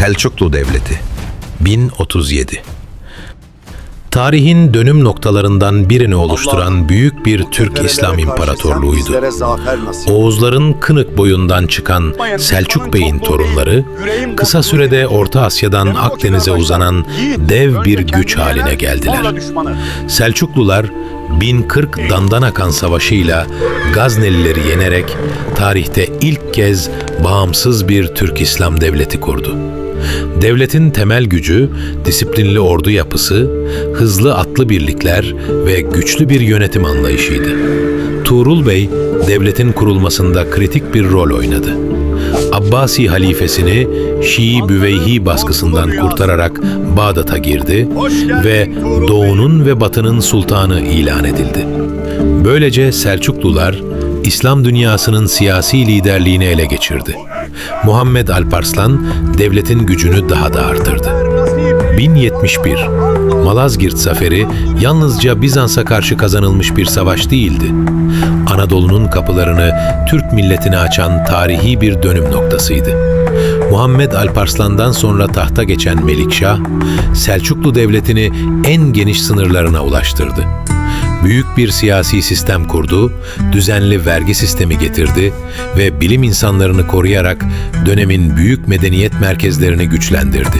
Selçuklu Devleti 1037 Tarihin dönüm noktalarından birini oluşturan büyük bir Türk İslam İmparatorluğuydu. Oğuzların Kınık boyundan çıkan Selçuk Bey'in torunları, kısa sürede Orta Asya'dan Akdeniz'e uzanan dev bir güç haline geldiler. Selçuklular 1040 Dandanakan Savaşı'yla Gaznelileri yenerek tarihte ilk kez bağımsız bir Türk İslam devleti kurdu. Devletin temel gücü, disiplinli ordu yapısı, hızlı atlı birlikler ve güçlü bir yönetim anlayışıydı. Tuğrul Bey, devletin kurulmasında kritik bir rol oynadı. Abbasi halifesini Şii Büveyhi baskısından kurtararak Bağdat'a girdi ve Doğu'nun ve Batı'nın sultanı ilan edildi. Böylece Selçuklular İslam dünyasının siyasi liderliğini ele geçirdi. Muhammed Alparslan devletin gücünü daha da artırdı. 1071 Malazgirt Zaferi yalnızca Bizans'a karşı kazanılmış bir savaş değildi. Anadolu'nun kapılarını Türk milletine açan tarihi bir dönüm noktasıydı. Muhammed Alparslan'dan sonra tahta geçen Melikşah, Selçuklu Devleti'ni en geniş sınırlarına ulaştırdı. Büyük bir siyasi sistem kurdu, düzenli vergi sistemi getirdi ve bilim insanlarını koruyarak dönemin büyük medeniyet merkezlerini güçlendirdi.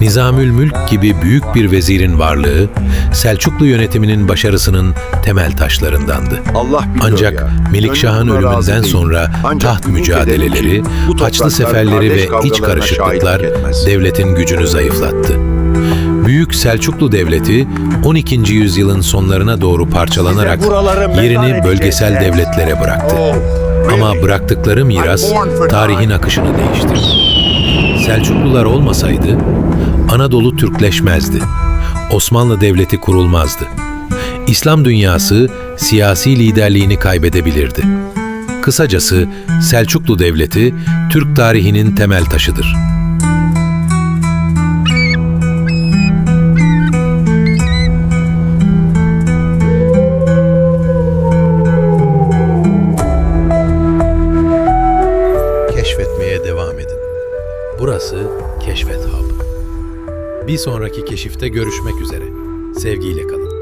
Nizamül Mülk gibi büyük bir vezirin varlığı, Selçuklu yönetiminin başarısının temel taşlarındandı. Allah Ancak. Melikşah'ın ölümünden sonra Ancak taht mücadeleleri, Haçlı seferleri ve iç karışıklıklar devletin gücünü zayıflattı. Büyük Selçuklu Devleti 12. yüzyılın sonlarına doğru parçalanarak yerini bölgesel devletlere bıraktı. Oh, Ama bıraktıkları miras tarihin akışını değiştirdi. Selçuklular olmasaydı Anadolu Türkleşmezdi. Osmanlı Devleti kurulmazdı. İslam dünyası siyasi liderliğini kaybedebilirdi. Kısacası Selçuklu Devleti Türk tarihinin temel taşıdır. Devam edin. Burası Keşfet Hub. Bir sonraki keşifte görüşmek üzere. Sevgiyle kalın.